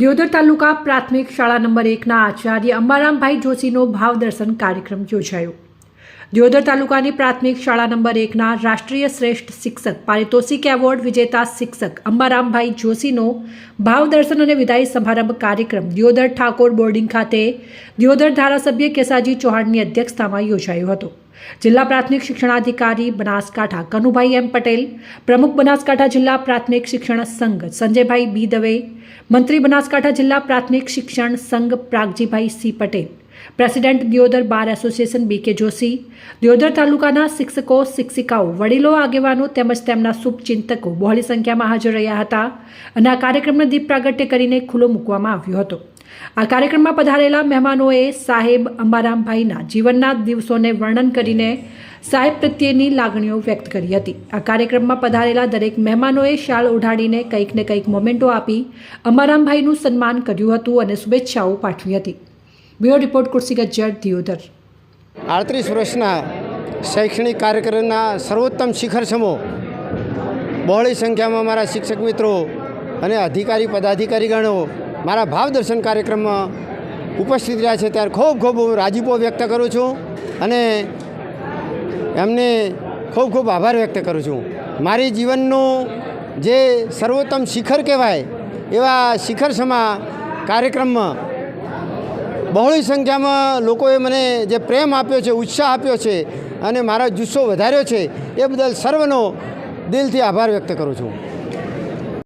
દિયોદર તાલુકા પ્રાથમિક શાળા નંબર એકના આચાર્ય અંબારામભાઈ જોશીનો ભાવદર્શન કાર્યક્રમ યોજાયો. દિયોદર તાલુકાની પ્રાથમિક શાળા નંબર એકના રાષ્ટ્રીય શ્રેષ્ઠ શિક્ષક પારિતોષિક એવોર્ડ વિજેતા શિક્ષક અંબારામભાઈ જોશીનો ભાવદર્શન અને વિદાય સમારંભ કાર્યક્રમ દિયોદર ઠાકોર બોર્ડિંગ ખાતે દિયોદર ધારાસભ્ય કેસાજી ચૌહાણની અધ્યક્ષતામાં યોજાયો હતો. જિલ્લા પ્રાથમિક શિક્ષણાધિકારી બનાસકાંઠા કનુભાઈ એમ પટેલ, પ્રમુખ બનાસકાંઠા જિલ્લા પ્રાથમિક શિક્ષણ સંઘ સંજયભાઈ બી દવે, મંત્રી બનાસકાંઠા જિલ્લા પ્રાથમિક શિક્ષણ સંઘ Pragjibhai C Patel, president Deodar bar association B K Joshi, Deodar તાલુકાના શિક્ષકો, શિક્ષિકાઓ, વડીલો, આગેવાનો તેમજ તેમના શુભચિંતકો બહોળી સંખ્યામાં હાજર રહ્યા હતા અને આ કાર્યક્રમને દીપ પ્રાગટ્ય કરીને ખુલ્લો મૂકવામાં આવ્યો હતો. આ કાર્યક્રમમાં પધારેલા મહેમાનોએ સાહેબ અંબારામભાઈના જીવનના દિવસોને વર્ણન કરીને સાહેબ પ્રત્યેની લાગણીઓ વ્યક્ત કરી હતી. આ કાર્યક્રમમાં પધારેલા દરેક મહેમાનોએ શાળ ઓઢાડીને કંઈક ને કંઈક મોમેન્ટો આપી અંબારામભાઈનું સન્માન કર્યું હતું અને શુભેચ્છાઓ પાઠવી હતી. Bureau report Kursigat Gajjar, Deodar. આડત્રીસ વર્ષના શૈક્ષણિક કાર્યક્રમના સર્વોત્તમ શિખર સમો બહોળી સંખ્યામાં મારા શિક્ષક મિત્રો અને અધિકારી પદાધિકારીગણો મારા ભાવ દર્શન કાર્યક્રમમાં ઉપસ્થિત રહ્યા છે. ત્યારે ખૂબ ખૂબ હું રાજીપો વ્યક્ત કરું છું અને એમને ખૂબ ખૂબ આભાર વ્યક્ત કરું છું. મારી જીવનનું જે સર્વોત્તમ શિખર કહેવાય એવા શિખર સમા કાર્યક્રમમાં બહોળી સંખ્યામાં લોકોએ મને જે પ્રેમ આપ્યો છે, ઉત્સાહ આપ્યો છે અને મારો જુસ્સો વધાર્યો છે એ બદલ સર્વનો દિલથી આભાર વ્યક્ત કરું છું.